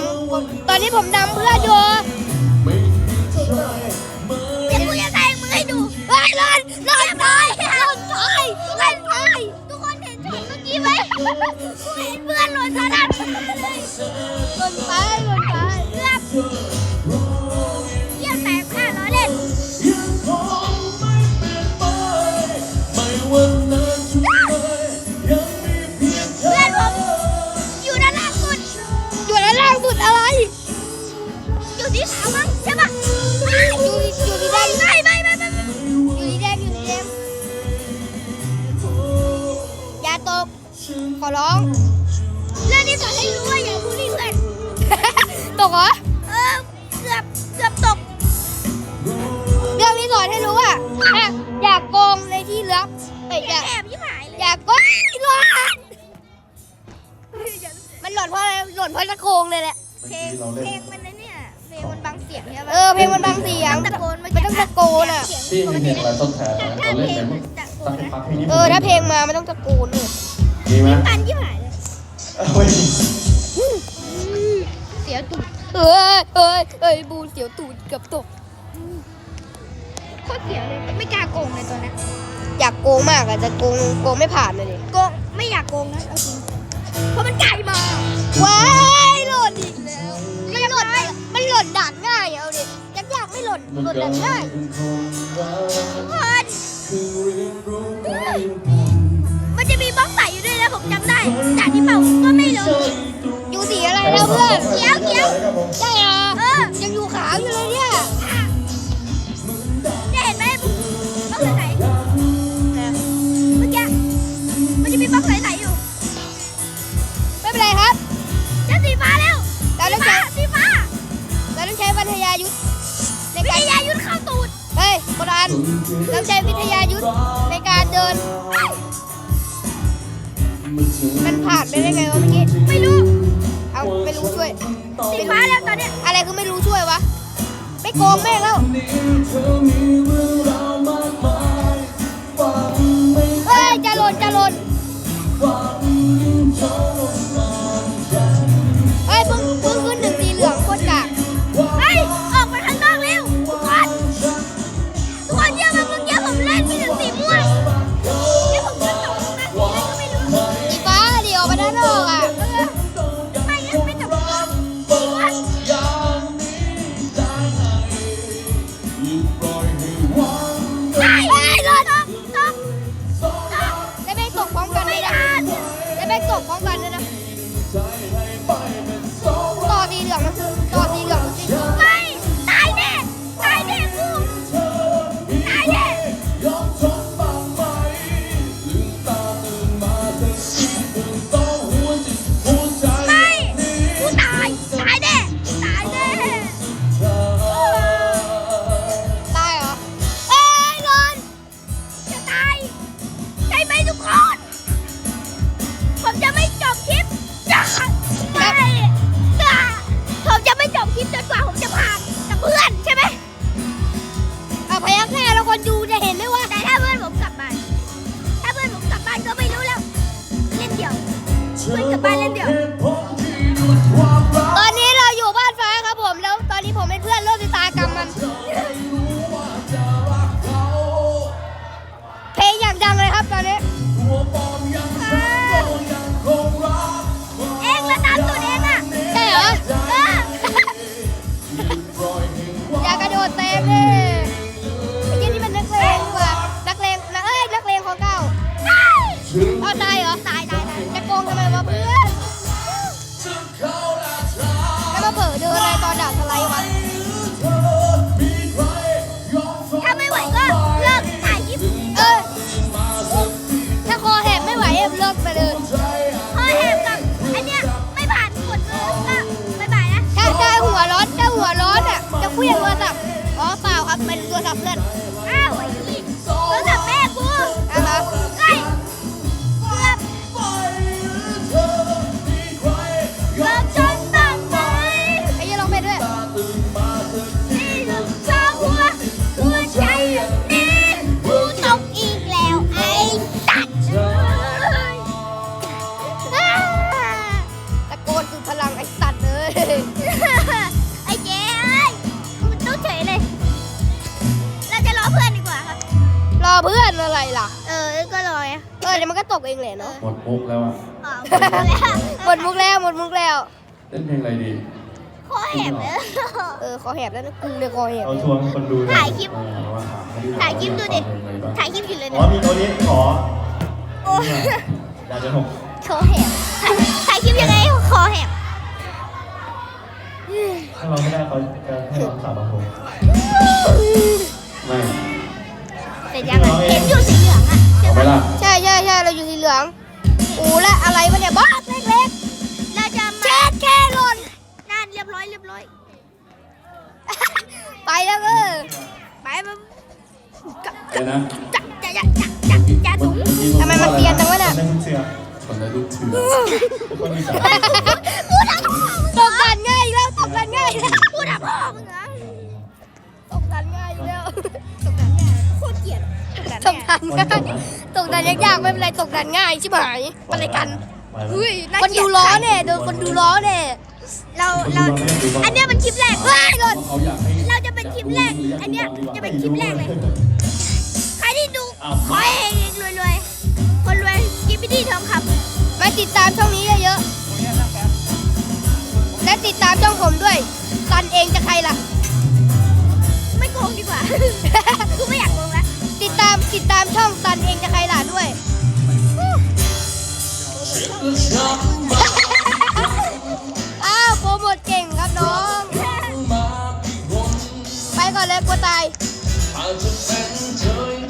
ำผมตอนนี้ผมนำเพื่อนอยู่เดี๋ยวกูจะแทงมึงให้ดูเฮ้ยล่นหล่นตายหล่นตายหล่นตายทุกคนเห็นช็อตเมื่อกี้ไหมกูเห็นเพื่อนหล่นสลัดเลยหล่นตายหล่นตายเกือบเยี่ยมแตกค่ะล้อเล่น ตกเหรอ เออเกือบเกือบตก เรื่องนี้สอนให้รู้ว่าอะอย่าโกงในที่เลือกเอ้ยอย่าแอบยิ่งหายเลยอย่าโกงหล่นมันหล่นเพราะอะไรหล่นเพราะตะโกงเลยแหละ เพลงเพลงมันนะเนี่ยเพลงมันบังเสียงใช่ปะเออเพลงมันบางเสียง ตะโกนไม่ต้องตะโกนอะเสียงพี่มีเพลงอะไรทดแทนไหมถ้าเราเพเล่นลงในมันตะโกสักนนะพักเพลงนี้เออถ้าเพลงมาไม่ต้องตะโกนเลยดีไหมกันยิ่งหายเลยเฮ้ยเสียตูด เอ้ยเอ้ยเอ้ยบูนเสียวตูดเกือบตกโคตรเสียวเลย ไม่กล้าโกงเลยตัวนั้นอยากโกงมากอะจะโกงโกงไม่ผ่านเลยดิโกงไม่อยากโกงนะเอาจริงเพราะมันไกลมากว้ายหล่นอีกแล้ว มันหล่นมันหล่นด่านง่ายเอาดิยากยากๆไม่หล่นมันหล่นก็ด่านง่ายเป็นคนรักทุกคนคือเรียนรู้กันมันจะมีบล็อกใส่อยู่ด้วยนะผมจำได้จากที่เป่าก็ไม่รู้อยู่ สีอะไรแล้วเพื่อนเขียวเขียวใช่เหรอยังอยู่ขาวอยู่เลย อะไรคือไม่รู้ช่วยวะ ไม่โกงแม่งแล้วเฮ้ยจะหล่นจะหล่น ทุกคน ผมจะไม่จบคลิปจะไม่จะผมจะไม่จบคลิปจนกว่าผมจะผ่านกับเพื่อนใช่ไหมเอาพยักหน้าแล้วคนดูจะเห็นไหมว่าแต่ถ้าเพื่อนผมกลับบ้าน ถ้าเพื่อนผมกลับบ้านก็ไม่รู้แล้ว เล่นเดี่ยว เพื่อนกลับบ้านเล่นเดี่ยว ตอนนี้เราอยู่บ้านฟ้าครับผม แล้วตอนนี้ผมเป็นเพื่อนร่วมชะตากรรมมัน เพลงอย่างดังเลยครับตอนนี้ ได้เหรอ ตาย หละเนาะหมดมุกแล้วอะอ่าหมดแล้วหมดมุกแล้วหมดมุกแล้วเล่นเพลงอะไรดี คอแหบเลยเออคอแหบแล้วนะกูเลยคอแหบเอาทวงคนดูหน่อถ่ายคลิปเออว่าถามให้ถ่ายคลิปดูดิเพลงอะไรบ้างถ่ายคลิปอยู่เลยอ๋อเนี่ยมีตัวนี้ขอโอ้ยอยากจะหกคอแหบถ่ายคลิปยังไงคอแหบถ้าเราไม่ได้เขาจะให้เราสาบานผมไม่แต่ยังอะเห็นอยู่สีเหลืองอะเอาไหมล่ะใช่ใช่ใช่เราอยู่สีเหลือง อูและอะไรวะเนี่ยบอสเล็กเราจะๆมาเช็ดแค่หล่นนั่นเรียบร้อยเรียบร้อย ไปแล้วเออไปมันเดี๋ยวนะจะจะจะจะจะจะถุง ทำไมมันเตียนจังวะเนี่ยคนได้ลูกเสือคนได้ลูกเสือคนมีสาพูดอะพ่อมึงตกกันง่ายอีกแล้วตกกันง่ายอีกแล้วพูดอะพ่อมึงเหรอตกกันง่ายอีกแล้วตกกันแน่โคตรเกลียดตกกันตแน่กกันง่าย ตกกันยากๆไม่เป็นไรตกกันง่ายชิบหายอะไรกันไหวไหมเฮ้ยาคนเกลียดูล้อเนี่ยโดนคนดูล้อเนี่ยเราเราอันเนี้ยเป็นคลิปแรกเฮ้ยหล่นเขาอยากให้เราจะเป็นคลิปแรก อันเนี้ยจะเป็นคลิปแรกเลย ใครที่ดูอ้าวขอให้เองรวยรวยๆคนรวยกิฟต์ดี้ทองคำมาติดตามช่องนี้เยอะๆและติดตามช่องผมด้วยซันเองจะใครล่ะ ไม่โกงดีกว่ากูไม่อยากโกงแล้ว ติดตามติดตามช่องซันเองจะใครล่ะด้วย อ้าวโปรโมทเก่งครับน้อง ไปก่อนเลยกลัวตายเฮ้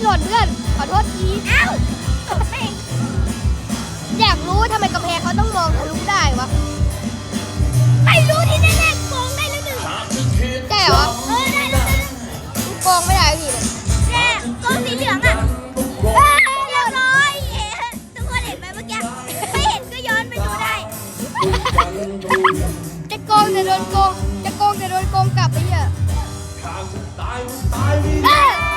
เดี๋ยวยังไม่หล่นเพื่อน ขอโทษทีเอ้าตกแม่งอยากรู้ว่าทำไมกำแพงเขาต้องมองทะลุได้วะ ไม่รู้ที่แน่ๆโกงได้แล้วหนึ่งขาดจะคิดใช่เหรอเออได้แล้วหนึ่งกูโกงไม่ได้ทีเลยแน่โกงสีเหลืองอะเอ้ยเรียบร้อยเห็นทุกคนเห็นไหมเมื่อกี้ไม่เห็นก็ย้อนไปดูได้ จะโกงแต่โดนโกงจะโกงแต่โดนโกงกลับไปเหี้ยขาดจะตายก็ตายไม่เอไ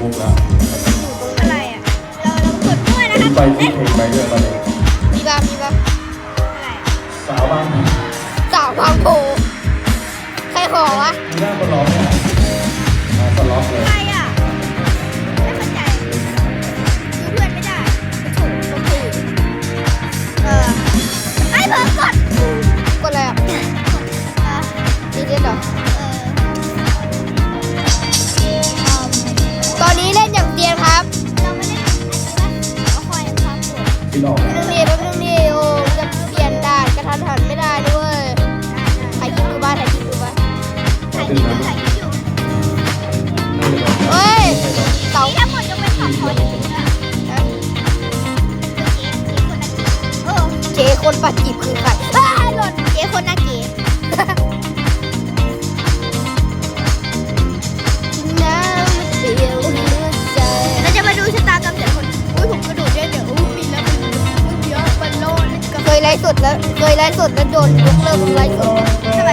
ม่มีมุกแล้วอยู่ตรงอะไรอะ เราเรากดมั่วนะครับไปที่เพลงไปด้วยตอนนี้มีปะมีปะอะไรสาวบ้างมีสาวบางโพใครขอวะหน้าคนร้องเนี่ยมาสล็อกเลยอะไรอะไม่ ลฟ์สดแล้วเคยไลฟ์สดแล้วโดนยกเลิกไลฟ์สดทำไม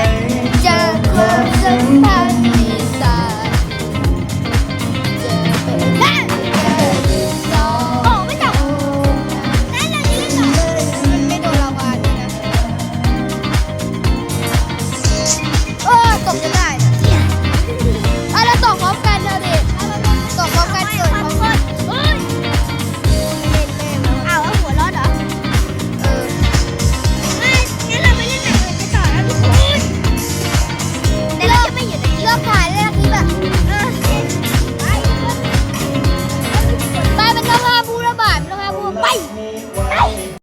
จากความสัมพันธ์